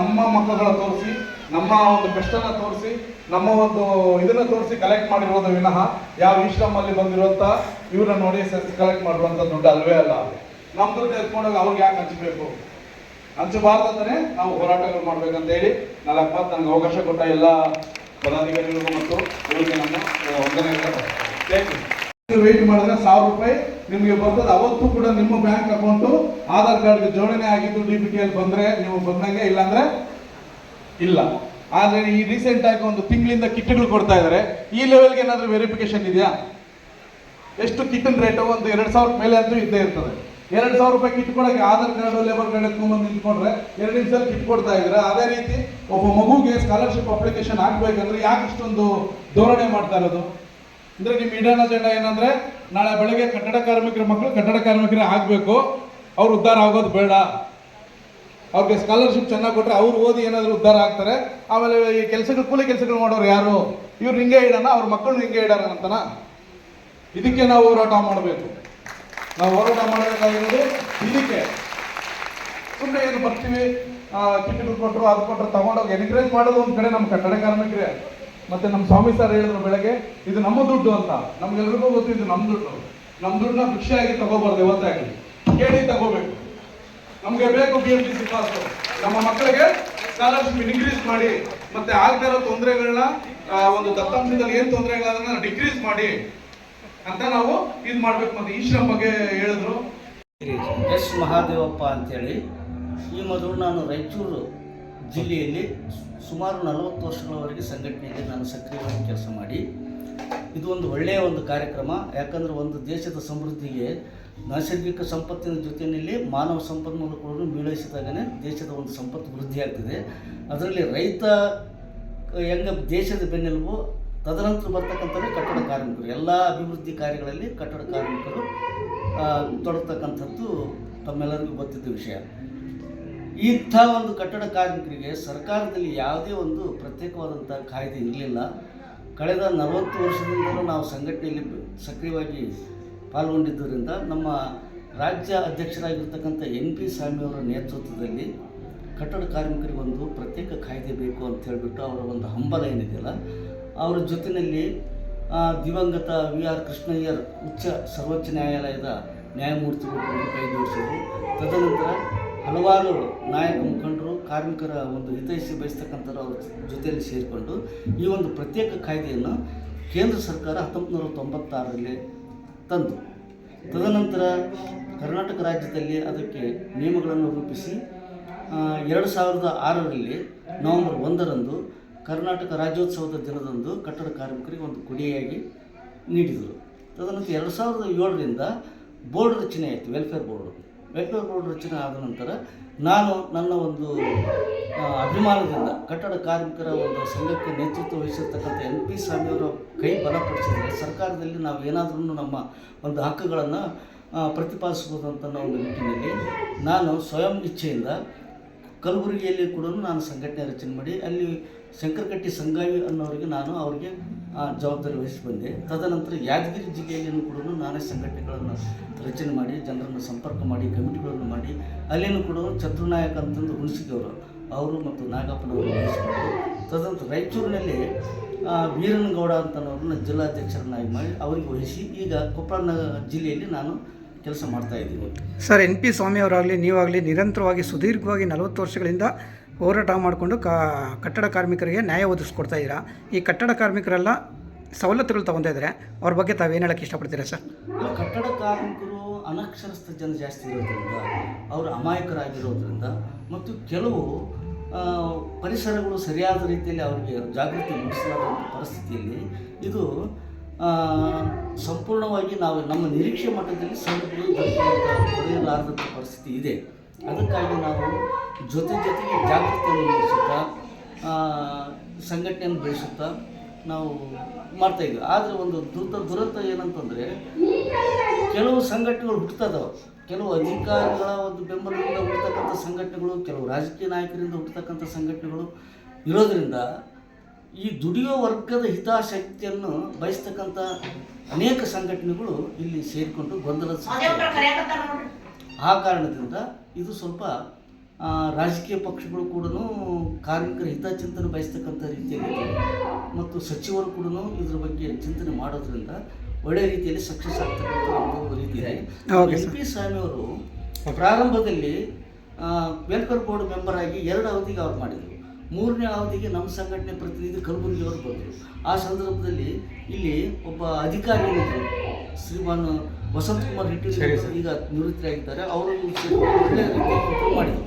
ನಮ್ಮ ಮಕ್ಕಳ ತೋರಿಸಿ, ನಮ್ಮ ಒಂದು ಬೆಸ್ಟನ್ನು ತೋರಿಸಿ, ನಮ್ಮ ಒಂದು ಇದನ್ನ ತೋರಿಸಿ ಕಲೆಕ್ಟ್ ಮಾಡಿರೋದು ವಿನಃ ಯಾವ ಇಶ್ರಮ್ ಅಲ್ಲಿ ಬಂದಿರುವಂತ ಇವ್ರನ್ನ ನೋಡಿ ಕಲೆಕ್ಟ್ ಮಾಡಿರುವಂತ ದುಡ್ಡು ಅಲ್ವೇ ಅಲ್ಲ. ನಮ್ಮ ದುಡ್ಡು ಎತ್ಕೊಂಡೋಗಿ ಅವ್ರಿಗೆ ಯಾಕೆ ಹಂಚಬೇಕು? ಹಂಚಬಾರ್ದಂತಾನೆ ನಾವು ಹೋರಾಟಗಳು ಮಾಡ್ಬೇಕಂತ ಹೇಳಿ ನಾಲ್ಕು ಮಾತು ನನಗೆ ಅವಕಾಶ ಕೊಟ್ಟ ಎಲ್ಲ ಪದಾಧಿಕಾರಿಗಳಿಗೂ ಮತ್ತು ಇವರಿಗೆ ನಮ್ಮ ವಂದನೆಗಳು ವೇಟ್ ಮಾಡಿದ್ರೆ ಸಾವಿರ ರೂಪಾಯಿ ನಿಮಗೆ ಬರ್ತದೆ ಅವತ್ತು ಕೂಡ ನಿಮ್ಮ ಬ್ಯಾಂಕ್ ಅಕೌಂಟು ಆಧಾರ್ ಕಾರ್ಡ್ಗೆ ಜೋಡಣೆ ಆಗಿದ್ದು ಡಿ ಅಲ್ಲಿ ಬಂದ್ರೆ ನೀವು ಬಂದಂಗೆ, ಇಲ್ಲಾಂದ್ರೆ ಇಲ್ಲ. ಆದರೆ ಈ ರೀಸೆಂಟ್ ಆಗಿ ಒಂದು ತಿಂಗಳಿಂದ ಕಿಟ್ಗಳು ಕೊಡ್ತಾ ಇದ್ದಾರೆ ಈ ಲೆವೆಲ್ಗೆ ಏನಾದರೂ ವೆರಿಫಿಕೇಶನ್ ಇದೆಯಾ? ಎಷ್ಟು ಕಿಟ್ಟಿನ ರೇಟು ಒಂದು ಎರಡು ಸಾವಿರ ಮೇಲೆ ಅಂತೂ ಇದ್ದೇ ಇರ್ತದೆ. ಎರಡು ಸಾವಿರ ರೂಪಾಯಿ ಕಿಟ್ ಕೊಡಕ್ಕೆ ಆಧಾರ್ ಕಾರ್ಡ್ ಲೇಬರ್ ಕಾರ್ಡ್ ಎತ್ಕೊಂಡ್ಬಂದು ನಿಂತ್ಕೊಂಡ್ರೆ ಎರಡು ನಿಮಿಷದಲ್ಲಿ ಕಿಟ್ ಕೊಡ್ತಾ ಇದ್ರೆ. ಅದೇ ರೀತಿ ಒಬ್ಬ ಮಗುಗೆ ಸ್ಕಾಲರ್ಶಿಪ್ ಅಪ್ಲಿಕೇಶನ್ ಹಾಕ್ಬೇಕಂದ್ರೆ ಯಾಕೆ ಇಷ್ಟೊಂದು ಧೋರಣೆ ಮಾಡ್ತಾ ಇರೋದು? ಅಂದ್ರೆ ನಿಮ್ಮ ಇಡನ್ ಅಜೆಂಡಾ ಏನಂದ್ರೆ ನಾಳೆ ಬೆಳಗ್ಗೆ ಕಟ್ಟಡ ಕಾರ್ಮಿಕರ ಮಕ್ಕಳು ಕಟ್ಟಡ ಕಾರ್ಮಿಕರೇ ಆಗಬೇಕು. ಅವ್ರು ಉದ್ಧಾರ ಆಗೋದು ಬೇಡ. ಅವ್ರಿಗೆ ಸ್ಕಾಲರ್ಶಿಪ್ ಚೆನ್ನಾಗಿ ಕೊಟ್ಟರೆ ಅವ್ರು ಓದಿ ಏನಾದರೂ ಉದ್ಧಾರ ಆಗ್ತಾರೆ. ಆಮೇಲೆ ಈ ಕೆಲಸಗಳು, ಕೂಲಿ ಕೆಲಸಗಳು ಮಾಡೋರು ಯಾರು? ಇವ್ರು ಹಿಂಗೆ ಇಡೋಣ, ಅವ್ರ ಮಕ್ಕಳು ಹಿಂಗೆ ಇಡೋಣ ಅಂತನ? ಇದಕ್ಕೆ ನಾವು ಹೋರಾಟ ಮಾಡಬೇಕು. ನಾವು ಹೋರಾಟ ಮಾಡಬೇಕಾಗಿರೋದು ಇದಕ್ಕೆ ಸುಮ್ಮನೆ ಏನು ಬರ್ತೀವಿ? ಕಿಟ್ಗಳು ಕೊಟ್ಟರು ಅದು ಕೊಟ್ಟರು ತಗೊಂಡೋಗಿ ಎನ್ಕರೇಜ್ ಮಾಡೋದು ಒಂದು ಕಡೆ ನಮ್ಮ ಕಟ್ಟಡ ಕಾರ್ಮಿಕರೇ. ಮತ್ತೆ ನಮ್ಮ ಸ್ವಾಮಿ ಸರ್ ಹೇಳಿದ್ರು ಬೆಳಗ್ಗೆ, ಇದು ನಮ್ಮ ದುಡ್ಡು ಅಂತ. ನಮ್ಗೆಲ್ರಿಗೂ ಗೊತ್ತು, ಇದು ನಮ್ಮ ದುಡ್ಡು. ನಮ್ಮ ದುಡ್ಡನ್ನ ಭಿಕ್ಷೆಯಾಗಿ ತಗೋಬಾರ್ದು ಇವತ್ತಾಗಿ ಕೇಳಿ ತಗೋಬೇಕು. ನಮ್ಗೆ ಬೇಕು ಬಿ ಎಂ ಟಿ ಸಿ ನಮ್ಮ ಮಕ್ಕಳಿಗೆ ಸ್ಕಾಲರ್ಶಿಪ್ ಇನ್ಕ್ರೀಸ್ ಮಾಡಿ, ಮತ್ತೆ ಆಗ್ತಾ ಇರೋ ತೊಂದರೆಗಳನ್ನ ಒಂದು ದತ್ತಾಂಶದಲ್ಲಿ ಏನ್ ತೊಂದರೆಗಳನ್ನ ಡಿಕ್ರೀಸ್ ಮಾಡಿ ಅಂತ ನಾವು ಇದು ಮಾಡ್ಬೇಕು ಮತ್ತೆ ಈಶ್ವರ ಬಗ್ಗೆ ಹೇಳಿದ್ರು. ಎಸ್ ಮಹಾದೇವಪ್ಪ ಅಂತೇಳಿ. ಈ ಮೊದಲು ನಾನು ರಾಯಚೂರು ಜಿಲ್ಲೆಯಲ್ಲಿ ಸುಮಾರು ನಲವತ್ತು ವರ್ಷಗಳವರೆಗೆ ಸಂಘಟನೆಯಲ್ಲಿ ನಾನು ಸಕ್ರಿಯವಾಗಿ ಕೆಲಸ ಮಾಡಿ. ಇದು ಒಂದು ಒಳ್ಳೆಯ ಒಂದು ಕಾರ್ಯಕ್ರಮ. ಯಾಕಂದರೆ ಒಂದು ದೇಶದ ಸಮೃದ್ಧಿಗೆ ನೈಸರ್ಗಿಕ ಸಂಪತ್ತಿನ ಜೊತೆಯಲ್ಲಿ ಮಾನವ ಸಂಪನ್ಮೂಲಗಳನ್ನು ಮೀಳೈಸಿದಾಗನೇ ದೇಶದ ಒಂದು ಸಂಪತ್ತು ವೃದ್ಧಿಯಾಗ್ತದೆ ಅದರಲ್ಲಿ ರೈತ, ಹೆಂಗ ದೇಶದ ಬೆನ್ನೆಲುಬು, ತದನಂತರ ಬರ್ತಕ್ಕಂಥದ್ದು ಕಟ್ಟಡ ಕಾರ್ಮಿಕರು. ಎಲ್ಲ ಅಭಿವೃದ್ಧಿ ಕಾರ್ಯಗಳಲ್ಲಿ ಕಟ್ಟಡ ಕಾರ್ಮಿಕರು ತೊಡಗತಕ್ಕಂಥದ್ದು ತಮ್ಮೆಲ್ಲರಿಗೂ ಗೊತ್ತಿದ್ದ ವಿಷಯ. ಇಂಥ ಒಂದು ಕಟ್ಟಡ ಕಾರ್ಮಿಕರಿಗೆ ಸರ್ಕಾರದಲ್ಲಿ ಯಾವುದೇ ಒಂದು ಪ್ರತ್ಯೇಕವಾದಂಥ ಕಾಯ್ದೆ ಇರಲಿಲ್ಲ. ಕಳೆದ ನಲವತ್ತು ವರ್ಷದಿಂದಲೂ ನಾವು ಸಂಘಟನೆಯಲ್ಲಿ ಸಕ್ರಿಯವಾಗಿ ಪಾಲ್ಗೊಂಡಿದ್ದರಿಂದ ನಮ್ಮ ರಾಜ್ಯ ಅಧ್ಯಕ್ಷರಾಗಿರ್ತಕ್ಕಂಥ ಎನ್ ಪಿ ಸ್ವಾಮಿಯವರ ನೇತೃತ್ವದಲ್ಲಿ ಕಟ್ಟಡ ಕಾರ್ಮಿಕರಿಗೊಂದು ಪ್ರತ್ಯೇಕ ಕಾಯ್ದೆ ಬೇಕು ಅಂತ ಹೇಳಿಬಿಟ್ಟು ಅವರ ಒಂದು ಹಂಬಲ ಏನಿದೆಯಲ್ಲ, ಅವರ ಜೊತೆಯಲ್ಲಿ ದಿವಂಗತ ವಿ ಆರ್ ಕೃಷ್ಣಯ್ಯರ್ ಉಚ್ಚ ಸರ್ವೋಚ್ಚ ನ್ಯಾಯಾಲಯದ ನ್ಯಾಯಮೂರ್ತಿಗಳು ಕೈ ತದನಂತರ ಹಲವಾರು ನಾಯಕ ಮುಖಂಡರು, ಕಾರ್ಮಿಕರ ಒಂದು ಹಿತೈಷಿ ಬಯಸ್ತಕ್ಕಂಥವ್ರು ಅವ್ರ ಜೊತೆಯಲ್ಲಿ ಸೇರಿಕೊಂಡು ಈ ಒಂದು ಪ್ರತ್ಯೇಕ ಕಾಯ್ದೆಯನ್ನು ಕೇಂದ್ರ ಸರ್ಕಾರ ಹತ್ತೊಂಬತ್ತು ನೂರ ತೊಂಬತ್ತಾರರಲ್ಲಿ ತಂದು, ತದನಂತರ ಕರ್ನಾಟಕ ರಾಜ್ಯದಲ್ಲಿ ಅದಕ್ಕೆ ನಿಯಮಗಳನ್ನು ರೂಪಿಸಿ ಎರಡು ಸಾವಿರದ ಆರರಲ್ಲಿ ನವೆಂಬರ್ ಒಂದರಂದು ಕರ್ನಾಟಕ ರಾಜ್ಯೋತ್ಸವದ ದಿನದಂದು ಕಟ್ಟಡ ಕಾರ್ಮಿಕರಿಗೆ ಒಂದು ಕೊಡಿಯಾಗಿ ನೀಡಿದರು. ತದನಂತರ ಎರಡು ಸಾವಿರದ ಏಳರಿಂದ ಬೋರ್ಡ್ ರಚನೆ ಆಯಿತು ವೆಲ್ಫೇರ್ ಬೋರ್ಡು ವೆಲ್ಫೇರ್ ಬೋರ್ಡ್ ರಚನೆ ಆದ ನಂತರ ನಾನು ನನ್ನ ಒಂದು ಅಭಿಮಾನದಿಂದ ಕಟ್ಟಡ ಕಾರ್ಮಿಕರ ಒಂದು ಸಂಘಕ್ಕೆ ನೇತೃತ್ವ ವಹಿಸಿರ್ತಕ್ಕಂಥ ಎನ್ ಪಿ ಸ್ವಾಮಿಯವರ ಕೈ ಬಲಪಡಿಸಿದರೆ ಸರ್ಕಾರದಲ್ಲಿ ನಾವು ಏನಾದರೂ ನಮ್ಮ ಒಂದು ಹಕ್ಕುಗಳನ್ನು ಪ್ರತಿಪಾದಿಸ್ಬೋದು ಅಂತ ಒಂದು ನಿಟ್ಟಿನಲ್ಲಿ ನಾನು ಸ್ವಯಂ ಇಚ್ಛೆಯಿಂದ ಕಲಬುರಗಿಯಲ್ಲಿ ಕೂಡ ನಾನು ಸಂಘಟನೆ ರಚನೆ ಮಾಡಿ, ಅಲ್ಲಿ ಶಂಕರಕಟ್ಟಿ ಸಂಗಾವಿ ಅನ್ನೋರಿಗೆ ನಾನು ಅವರಿಗೆ ಜವಾಬ್ದಾರಿ ವಹಿಸಿ ಬಂದೆ. ತದನಂತರ ಯಾದಗಿರಿ ಜಿಲ್ಲೆಯಲ್ಲಿಯೂ ಕೂಡ ನಾನೇ ಸಂಘಟನೆಗಳನ್ನು ರಚನೆ ಮಾಡಿ, ಜನರನ್ನು ಸಂಪರ್ಕ ಮಾಡಿ, ಕಮಿಟಿಗಳನ್ನು ಮಾಡಿ, ಅಲ್ಲಿನೂ ಕೂಡ ಚತುರ್ನಾಯಕ ಅಂತಂದು ಹುಣಸಿದವರು ಅವರು ಮತ್ತು ನಾಗಪ್ಪನವರು ವಹಿಸಿಕೊಂಡು ತದನಂತರ ರಾಯಚೂರಿನಲ್ಲಿ ವೀರನಗೌಡ ಅಂತನವ್ರನ್ನ ಜಿಲ್ಲಾಧ್ಯಕ್ಷರನ್ನಾಗಿ ಮಾಡಿ, ಅವರಿಗೆ ವಹಿಸಿ ಈಗ ಕೊಪ್ಪಳ ಜಿಲ್ಲೆಯಲ್ಲಿ ನಾನು ಕೆಲಸ ಮಾಡ್ತಾ ಇದ್ದೀವಿ. ಸರ್ ಎನ್ ಪಿ ಸ್ವಾಮಿಯವರಾಗಲಿ ನೀವಾಗಲಿ ನಿರಂತರವಾಗಿ ಸುದೀರ್ಘವಾಗಿ ನಲವತ್ತು ವರ್ಷಗಳಿಂದ ಹೋರಾಟ ಮಾಡಿಕೊಂಡು ಕಾ ಕಟ್ಟಡ ಕಾರ್ಮಿಕರಿಗೆ ನ್ಯಾಯ ಒದಗಿಸ್ಕೊಡ್ತಾ ಇದ್ದೀರಾ? ಈ ಕಟ್ಟಡ ಕಾರ್ಮಿಕರೆಲ್ಲ ಸವಲತ್ತುಗಳು ತೊಗೊತಾ ಇದ್ದಾರೆ ಅವ್ರ ಬಗ್ಗೆ ತಾವೇನು ಹೇಳಕ್ಕೆ ಇಷ್ಟಪಡ್ತೀರಾ ಸರ್? ಕಟ್ಟಡ ಕಾರ್ಮಿಕರು ಅನಕ್ಷರಸ್ಥ ಜನ ಜಾಸ್ತಿ ಇರೋದ್ರಿಂದ ಅವರು ಅಮಾಯಕರಾಗಿರೋದ್ರಿಂದ ಮತ್ತು ಕೆಲವು ಪರಿಸರಗಳು ಸರಿಯಾದ ರೀತಿಯಲ್ಲಿ ಅವರಿಗೆ ಜಾಗೃತಿ ಮೂಡಿಸಲಾದ ಪರಿಸ್ಥಿತಿಯಲ್ಲಿ ಇದು ಸಂಪೂರ್ಣವಾಗಿ ನಾವು ನಮ್ಮ ನಿರೀಕ್ಷೆ ಮಟ್ಟದಲ್ಲಿ ಸಂಪೂರ್ಣ ಪರಿಸ್ಥಿತಿ ಇದೆ. ಅದಕ್ಕಾಗಿ ನಾವು ಜೊತೆ ಜೊತೆಗೆ ಜಾಗೃತಿಯನ್ನು ಮೂಡಿಸುತ್ತಾ ಸಂಘಟನೆಯನ್ನು ಬೆಳೆಸುತ್ತಾ ನಾವು ಮಾಡ್ತಾ ಇದ್ದೀವಿ. ಆದರೆ ಒಂದು ದುರಂತ ದುರಂತ ಏನಂತಂದರೆ, ಕೆಲವು ಸಂಘಟನೆಗಳು ಹುಟ್ಟುತ್ತದವು ಕೆಲವು ಅಧಿಕಾರಿಗಳ ಒಂದು ಬೆಂಬಲದಿಂದ ಹುಟ್ಟತಕ್ಕಂಥ ಸಂಘಟನೆಗಳು, ಕೆಲವು ರಾಜಕೀಯ ನಾಯಕರಿಂದ ಹುಟ್ಟತಕ್ಕಂಥ ಸಂಘಟನೆಗಳು ಇರೋದರಿಂದ ಈ ದುಡಿಯೋ ವರ್ಗದ ಹಿತಾಸಕ್ತಿಯನ್ನು ಬಯಸ್ತಕ್ಕಂಥ ಅನೇಕ ಸಂಘಟನೆಗಳು ಇಲ್ಲಿ ಸೇರಿಕೊಂಡು ಗೊಂದಲ ಆ ಕಾರಣದಿಂದ ಇದು ಸ್ವಲ್ಪ ಆ, ರಾಜಕೀಯ ಪಕ್ಷಗಳು ಕೂಡ ಕಾರ್ಮಿಕರ ಹಿತಚಿಂತನೆ ಬಯಸ್ತಕ್ಕಂಥ ರೀತಿಯಲ್ಲಿ ಮತ್ತು ಸಚಿವರು ಕೂಡ ಇದ್ರ ಬಗ್ಗೆ ಚಿಂತನೆ ಮಾಡೋದ್ರಿಂದ ಒಳ್ಳೆ ರೀತಿಯಲ್ಲಿ ಸಕ್ಸಸ್ ಆಗ್ತಕ್ಕಂಥ ಒಂದು ರೀತಿ ಇದೆ. ಎಲ್ ಪಿ ಸ್ವಾಮಿ ಅವರು ಪ್ರಾರಂಭದಲ್ಲಿ ವೆಲ್ಫೇರ್ ಬೋರ್ಡ್ ಮೆಂಬರ್ ಆಗಿ ಎರಡು ಅವಧಿಗೆ ಅವ್ರು ಮಾಡಿದರು. ಮೂರನೇ ಅವಧಿಗೆ ನಮ್ಮ ಸಂಘಟನೆ ಪ್ರತಿನಿಧಿ ಕಲಬುರಗಿಯವರು ಬಂದರು. ಆ ಸಂದರ್ಭದಲ್ಲಿ ಇಲ್ಲಿ ಒಬ್ಬ ಅಧಿಕಾರಿ ಇದ್ದರು. ಶ್ರೀಮಾನ್ ವಸಂತ್ ಕುಮಾರ್ ರೆಡ್ಡಿ ಈಗ ನಿವೃತ್ತರಾಗಿದ್ದಾರೆ. ಅವರು ಒಳ್ಳೆಯ ರೀತಿಯಲ್ಲಿ ಮಾಡಿದರು.